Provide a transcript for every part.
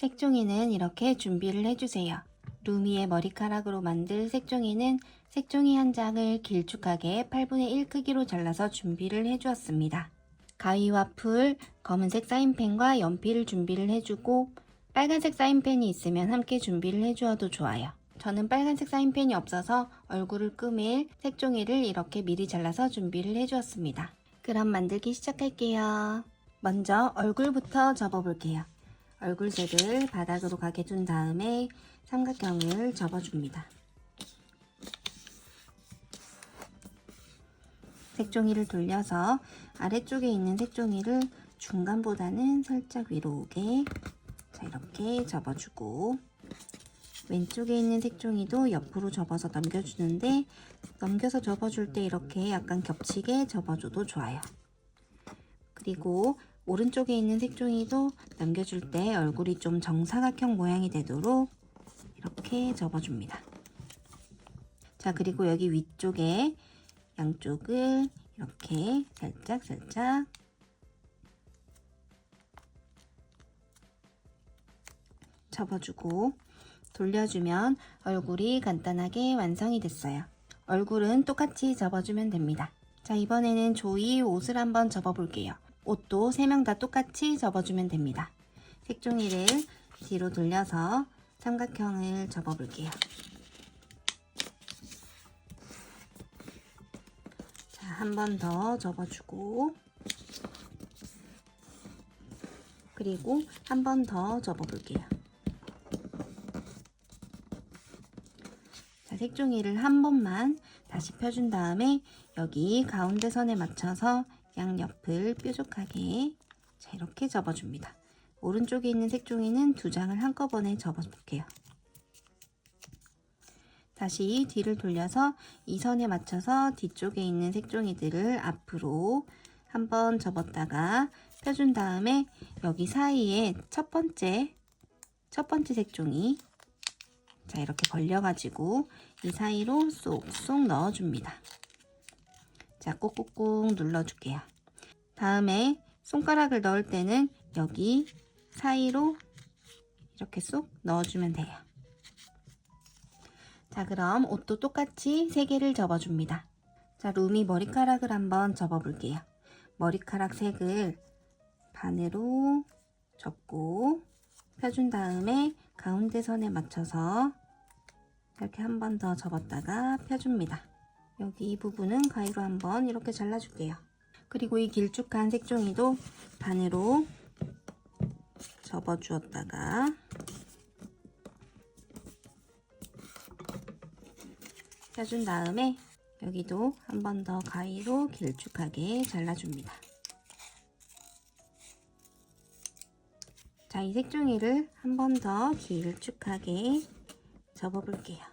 색종이는 이렇게 준비를 해주세요. 루미의 머리카락으로 만들 색종이는 색종이 한 장을 길쭉하게 8분의 1 크기로 잘라서 준비를 해주었습니다. 가위와 풀, 검은색 사인펜과 연필을 준비를 해주고 빨간색 사인펜이 있으면 함께 준비를 해주어도 좋아요. 저는 빨간색 사인펜이 없어서 얼굴을 꾸밀 색종이를 이렇게 미리 잘라서 준비를 해주었습니다. 그럼 만들기 시작할게요. 먼저 얼굴부터 접어볼게요. 얼굴색을 바닥으로 가게 둔 다음에 삼각형을 접어줍니다. 색종이를 돌려서 아래쪽에 있는 색종이를 중간보다는 살짝 위로 오게 자 이렇게 접어주고 왼쪽에 있는 색종이도 옆으로 접어서 넘겨주는데 넘겨서 접어줄 때 이렇게 약간 겹치게 접어줘도 좋아요. 그리고 오른쪽에 있는 색종이도 넘겨줄 때 얼굴이 좀 정사각형 모양이 되도록 이렇게 접어줍니다. 자 그리고 여기 위쪽에 양쪽을 이렇게 살짝 살짝 접어주고 돌려주면 얼굴이 간단하게 완성이 됐어요. 얼굴은 똑같이 접어주면 됩니다. 자 이번에는 조이 옷을 한번 접어볼게요. 옷도 3명 다 똑같이 접어주면 됩니다. 색종이를 뒤로 돌려서 삼각형을 접어볼게요. 자, 한 번 더 접어주고 그리고 한 번 더 접어볼게요. 자, 색종이를 한 번만 다시 펴준 다음에 여기 가운데 선에 맞춰서 양옆을 뾰족하게 자, 이렇게 접어줍니다. 오른쪽에 있는 색종이는 두 장을 한꺼번에 접어볼게요. 다시 뒤를 돌려서 이 선에 맞춰서 뒤쪽에 있는 색종이들을 앞으로 한번 접었다가 펴준 다음에 여기 사이에 첫 번째 첫 번째 색종이 자 이렇게 벌려가지고 이 사이로 쏙쏙 넣어줍니다. 자 꾹꾹꾹 눌러줄게요. 다음에 손가락을 넣을 때는 여기 사이로 이렇게 쏙 넣어주면 돼요. 자 그럼 옷도 똑같이 3개를 접어줍니다. 자 루미 머리카락을 한번 접어볼게요. 머리카락 색을 반으로 접고 펴준 다음에 가운데 선에 맞춰서 이렇게 한 번 더 접었다가 펴줍니다. 여기 이 부분은 가위로 한번 이렇게 잘라줄게요. 그리고 이 길쭉한 색종이도 반으로 접어주었다가 펴준 다음에 여기도 한 번 더 가위로 길쭉하게 잘라줍니다. 자, 이 색종이를 한 번 더 길쭉하게 접어볼게요.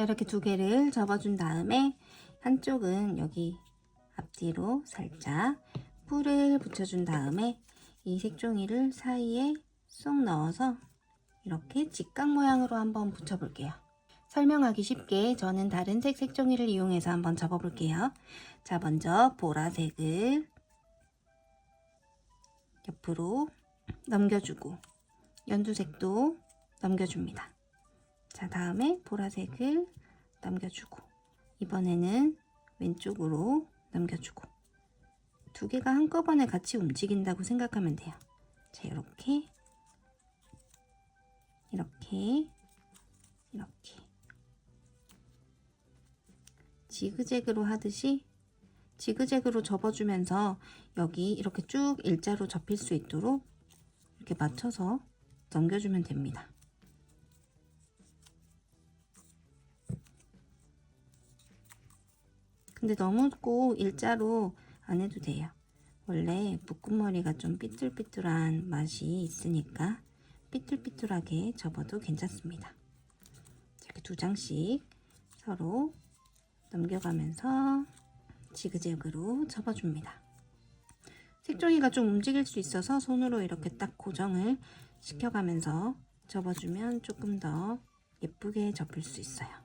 자, 이렇게 두 개를 접어준 다음에 한쪽은 여기 앞뒤로 살짝 뿔을 붙여준 다음에 이 색종이를 사이에 쏙 넣어서 이렇게 직각 모양으로 한번 붙여볼게요. 설명하기 쉽게 저는 다른 색 색종이를 이용해서 한번 접어볼게요. 자, 먼저 보라색을 옆으로 넘겨주고 연두색도 넘겨줍니다. 자, 다음에 보라색을 넘겨주고 이번에는 왼쪽으로 넘겨주고 두 개가 한꺼번에 같이 움직인다고 생각하면 돼요. 자, 이렇게 이렇게 이렇게 지그재그로 하듯이 지그재그로 접어주면서 여기 이렇게 쭉 일자로 접힐 수 있도록 이렇게 맞춰서 넘겨주면 됩니다. 근데 너무 꼭 일자로 안 해도 돼요. 원래 묶음머리가 좀 삐뚤삐뚤한 맛이 있으니까 삐뚤삐뚤하게 접어도 괜찮습니다. 이렇게 두 장씩 서로 넘겨가면서 지그재그로 접어줍니다. 색종이가 좀 움직일 수 있어서 손으로 이렇게 딱 고정을 시켜가면서 접어주면 조금 더 예쁘게 접힐 수 있어요.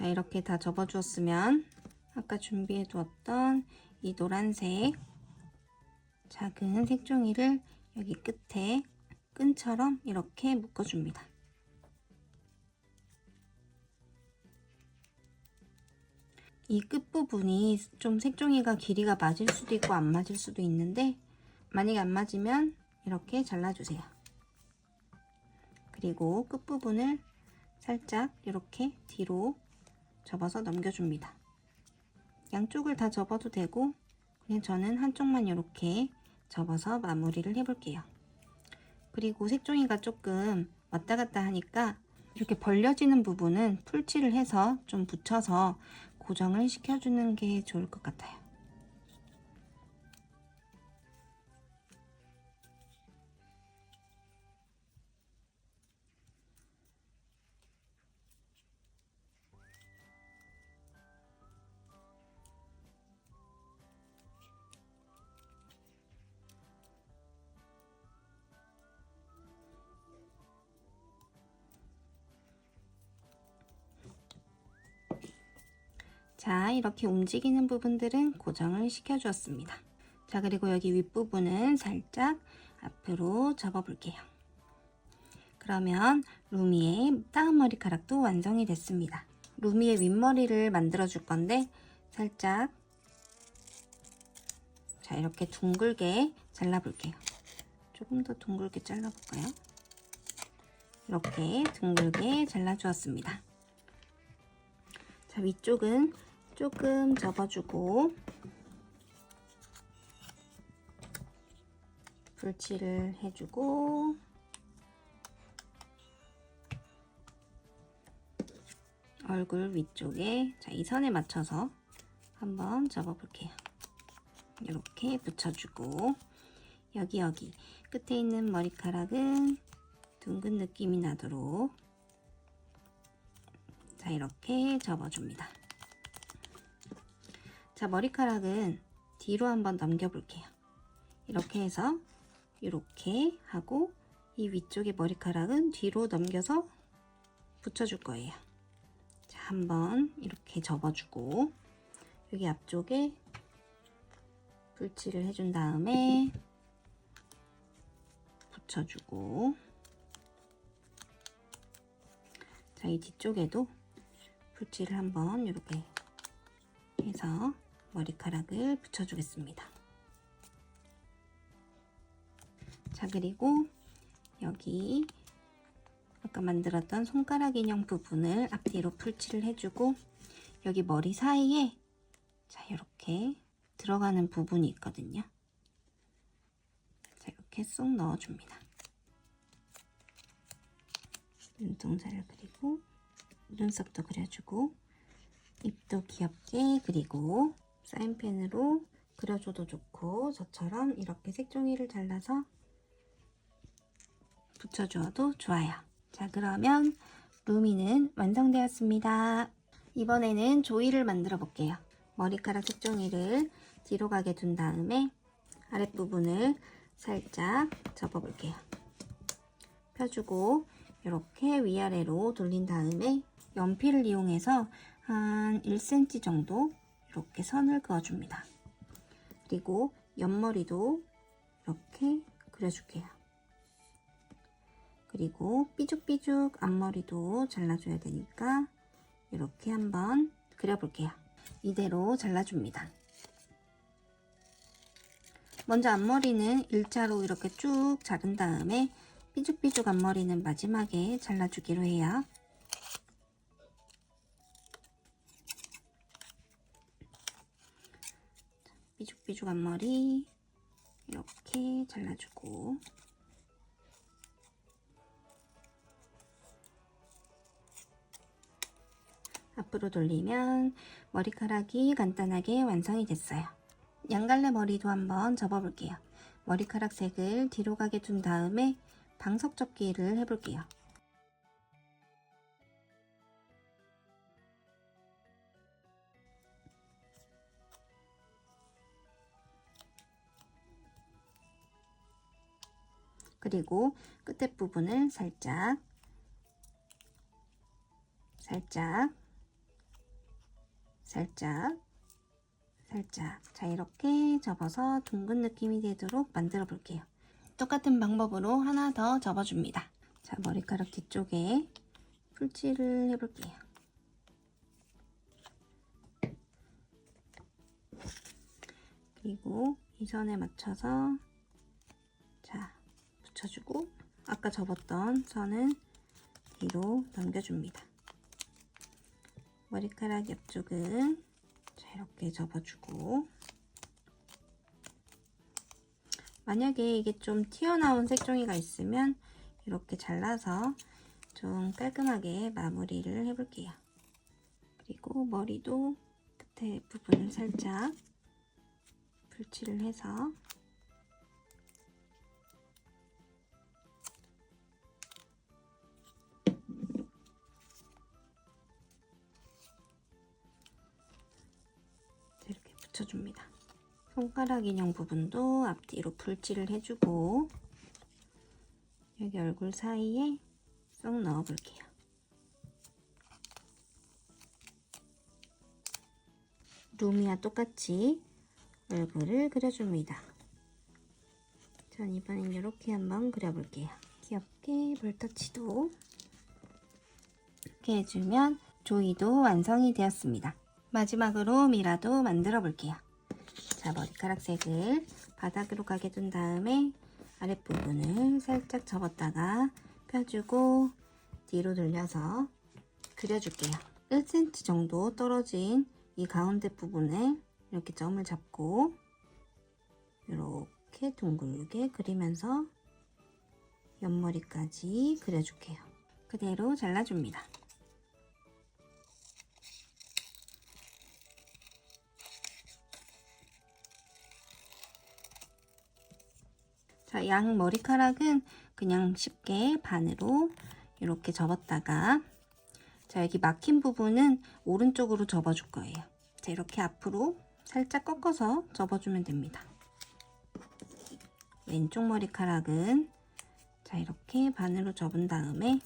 자, 이렇게 다 접어주었으면 아까 준비해 두었던 이 노란색 작은 색종이를 여기 끝에 끈처럼 이렇게 묶어줍니다. 이 끝부분이 좀 색종이가 길이가 맞을 수도 있고 안 맞을 수도 있는데 만약에 안 맞으면 이렇게 잘라주세요. 그리고 끝부분을 살짝 이렇게 뒤로 접어서 넘겨줍니다. 양쪽을 다 접어도 되고 그냥 저는 한쪽만 이렇게 접어서 마무리를 해볼게요. 그리고 색종이가 조금 왔다 갔다 하니까 이렇게 벌려지는 부분은 풀칠을 해서 좀 붙여서 고정을 시켜주는 게 좋을 것 같아요. 이렇게 움직이는 부분들은 고정을 시켜주었습니다. 자, 그리고 여기 윗부분은 살짝 앞으로 접어볼게요. 그러면 루미의 다운 머리카락도 완성이 됐습니다. 루미의 윗머리를 만들어 줄 건데 살짝 자 이렇게 둥글게 잘라볼게요. 조금 더 둥글게 잘라볼까요? 이렇게 둥글게 잘라주었습니다. 자 위쪽은 조금 접어주고 불칠을 해주고 얼굴 위쪽에 자, 이 선에 맞춰서 한번 접어 볼게요. 이렇게 붙여주고 여기 여기 끝에 있는 머리카락은 둥근 느낌이 나도록 자 이렇게 접어줍니다. 자 머리카락은 뒤로 한번 넘겨볼게요. 이렇게 해서 이렇게 하고 이 위쪽의 머리카락은 뒤로 넘겨서 붙여줄 거예요. 자, 한번 이렇게 접어주고 여기 앞쪽에 불칠을 해준 다음에 붙여주고 자, 이 뒤쪽에도 불칠을 한번 이렇게 해서 머리카락을 붙여주겠습니다. 자, 그리고 여기 아까 만들었던 손가락 인형 부분을 앞뒤로 풀칠을 해주고 여기 머리 사이에 자 이렇게 들어가는 부분이 있거든요. 자 이렇게 쏙 넣어줍니다. 눈동자를 그리고 눈썹도 그려주고 입도 귀엽게 그리고 사인펜으로 그려줘도 좋고 저처럼 이렇게 색종이를 잘라서 붙여주어도 좋아요. 자 그러면 루미는 완성되었습니다. 이번에는 조이를 만들어 볼게요. 머리카락 색종이를 뒤로 가게 둔 다음에 아랫부분을 살짝 접어 볼게요. 펴주고 이렇게 위아래로 돌린 다음에 연필을 이용해서 한 1cm 정도 이렇게 선을 그어줍니다. 그리고 옆머리도 이렇게 그려줄게요. 그리고 삐죽삐죽 앞머리도 잘라줘야 되니까 이렇게 한번 그려볼게요. 이대로 잘라줍니다. 먼저 앞머리는 일자로 이렇게 쭉 자른 다음에 삐죽삐죽 앞머리는 마지막에 잘라주기로 해요. 삐죽삐죽 앞머리 이렇게 잘라주고 앞으로 돌리면 머리카락이 간단하게 완성이 됐어요. 양갈래 머리도 한번 접어볼게요. 머리카락 색을 뒤로 가게 둔 다음에 방석 접기를 해볼게요. 그리고 끝에 부분을 살짝 살짝 살짝 살짝. 자 이렇게 접어서 둥근 느낌이 되도록 만들어 볼게요. 똑같은 방법으로 하나 더 접어 줍니다. 자 머리카락 뒤쪽에 풀칠을 해 볼게요. 그리고 이 선에 맞춰서 자 붙여주고 아까 접었던 선은 뒤로 넘겨줍니다 머리카락 옆쪽은 자 이렇게 접어주고 만약에 이게 좀 튀어나온 색종이가 있으면 이렇게 잘라서 좀 깔끔하게 마무리를 해볼게요. 그리고 머리도 끝에 부분을 살짝 풀칠을 해서 붙여줍니다. 손가락 인형 부분도 앞뒤로 풀칠을 해주고 여기 얼굴 사이에 쏙 넣어볼게요. 루미와 똑같이 얼굴을 그려줍니다. 전 이번엔 이렇게 한번 그려볼게요. 귀엽게 볼터치도 이렇게 해주면 조이도 완성이 되었습니다. 마지막으로 미라도 만들어 볼게요. 자, 머리카락 색을 바닥으로 가게 둔 다음에 아랫부분을 살짝 접었다가 펴주고 뒤로 돌려서 그려줄게요. 1cm 정도 떨어진 이 가운데 부분에 이렇게 점을 잡고 이렇게 둥글게 그리면서 옆머리까지 그려줄게요. 그대로 잘라줍니다. 자, 양 머리카락은 그냥 쉽게 반으로 이렇게 접었다가 자, 여기 막힌 부분은 오른쪽으로 접어줄 거예요. 자, 이렇게 앞으로 살짝 꺾어서 접어주면 됩니다. 왼쪽 머리카락은 자, 이렇게 반으로 접은 다음에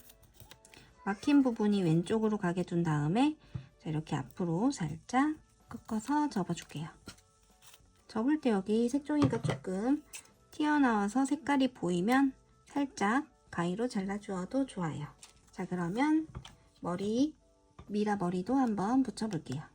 막힌 부분이 왼쪽으로 가게 둔 다음에 자, 이렇게 앞으로 살짝 꺾어서 접어줄게요. 접을 때 여기 색종이가 조금 튀어나와서 색깔이 보이면 살짝 가위로 잘라주어도 좋아요. 자 그러면 머리 미라 머리도 한번 붙여볼게요.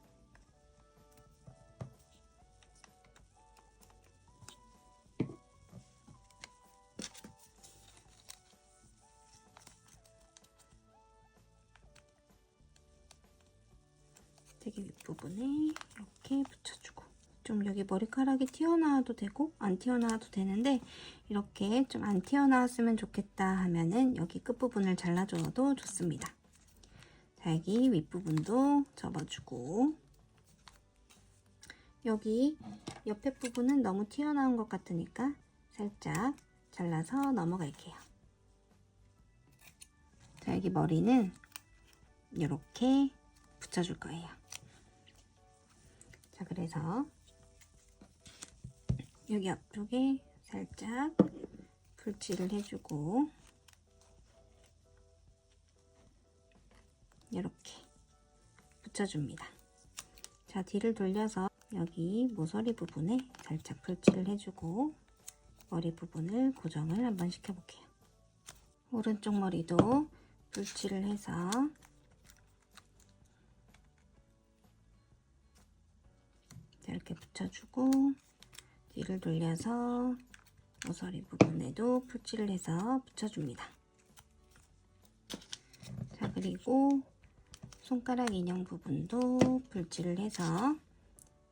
여기 머리카락이 튀어나와도 되고 안 튀어나와도 되는데 이렇게 좀 안 튀어나왔으면 좋겠다 하면은 여기 끝부분을 잘라줘도 좋습니다. 자, 여기 윗부분도 접어주고 여기 옆에 부분은 너무 튀어나온 것 같으니까 살짝 잘라서 넘어갈게요. 자, 여기 머리는 이렇게 붙여줄 거예요. 자, 그래서 여기 앞쪽에 살짝 풀칠을 해주고 이렇게 붙여줍니다. 자, 뒤를 돌려서 여기 모서리 부분에 살짝 풀칠을 해주고 머리 부분을 고정을 한번 시켜볼게요. 오른쪽 머리도 풀칠을 해서 이렇게 붙여주고 뒤를 돌려서 모서리 부분에도 풀칠을 해서 붙여줍니다. 자 그리고 손가락 인형 부분도 풀칠을 해서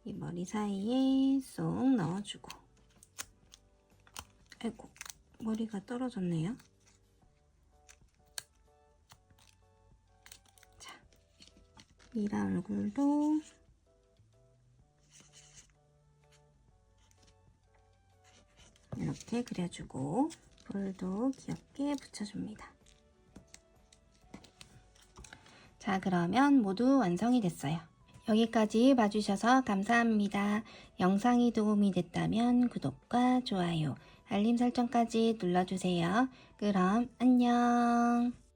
이 머리 사이에 쏙 넣어주고 아이고 머리가 떨어졌네요. 자 미라 얼굴도 이렇게 그려주고 볼도 귀엽게 붙여줍니다. 자, 그러면 모두 완성이 됐어요. 여기까지 봐주셔서 감사합니다. 영상이 도움이 됐다면 구독과 좋아요, 알림 설정까지 눌러주세요. 그럼 안녕.